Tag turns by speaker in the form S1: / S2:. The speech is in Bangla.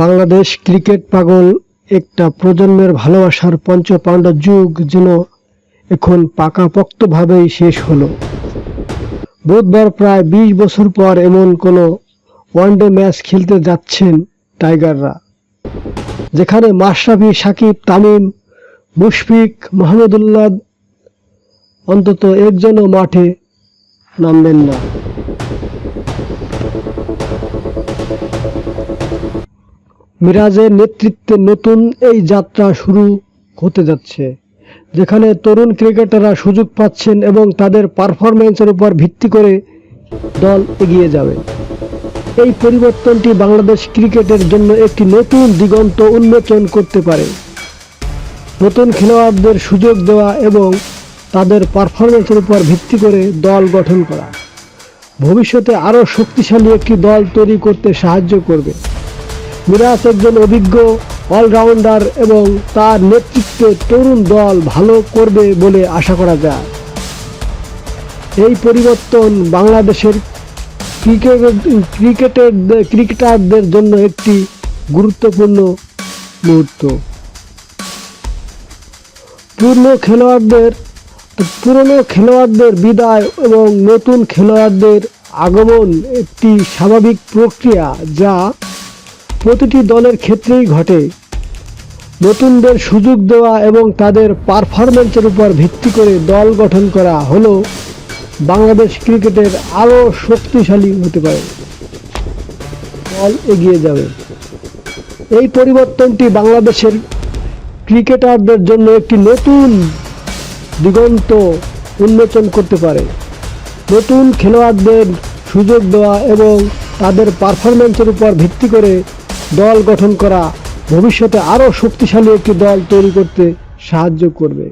S1: বাংলাদেশ ক্রিকেট পাগল একটা প্রজন্মের ভালোবাসার পঞ্চপাণ্ডব যুগ যেন এখন পাকাপোক্তভাবেই শেষ হলো। বুধবার প্রায় বিশ বছর পর এমন কোনো ওয়ানডে ম্যাচ খেলতে যাচ্ছেন টাইগাররা। যেখানে মাশরাফি, সাকিব, তামিম, মুশফিক, মাহমুদুল্লাহ অন্তত একজনও মাঠে নামবেন না। মিরাজের নেতৃত্বে নতুন এই যাত্রা শুরু হতে যাচ্ছে, যেখানে তরুণ ক্রিকেটাররা সুযোগ পাচ্ছেন এবং তাদের পারফরমেন্সের উপর ভিত্তি করে দল এগিয়ে যাবে। এই পরিবর্তনটি বাংলাদেশ ক্রিকেটের জন্য একটি নতুন দিগন্ত উন্মোচন করতে পারে। নতুন খেলোয়াড়দের সুযোগ দেওয়া এবং তাদের পারফরমেন্সের উপর ভিত্তি করে দল গঠন করা। ভবিষ্যতে আরও শক্তিশালী একটি দল তৈরি করতে সাহায্য করবে। মিরাজ একজন অভিজ্ঞ অলরাউন্ডার এবং তার নেতৃত্বে তরুণ দল ভালো করবে বলে আশা করা যায়। এই পরিবর্তন বাংলাদেশের ক্রিকেট, ক্রিকেটের, ক্রিকেটারদের জন্য একটি গুরুত্বপূর্ণ মুহূর্ত। পূর্ণ খেলোয়াড়দের, পুরনো খেলোয়াড়দের বিদায় এবং নতুন খেলোয়াড়দের আগমন একটি স্বাভাবিক প্রক্রিয়া যা প্রতিটি দলের ক্ষেত্রেই ঘটে। নতুনদের সুযোগ দেওয়া এবং তাদের পারফরমেন্সের উপর ভিত্তি করে দল গঠন করা হলো বাংলাদেশ ক্রিকেটের আরও শক্তিশালী হতে পারে। দল এগিয়ে যাবে। এই পরিবর্তনটি বাংলাদেশের ক্রিকেটারদের জন্য একটি নতুন দিগন্ত উন্মোচন করতে পারে। নতুন খেলোয়াড়দের সুযোগ দেওয়া এবং তাদের পারফরমেন্সের উপর ভিত্তি করে দল গঠন করা ভবিষ্যতে আরও শক্তিশালী একটি দল তৈরি করতে সাহায্য করবে।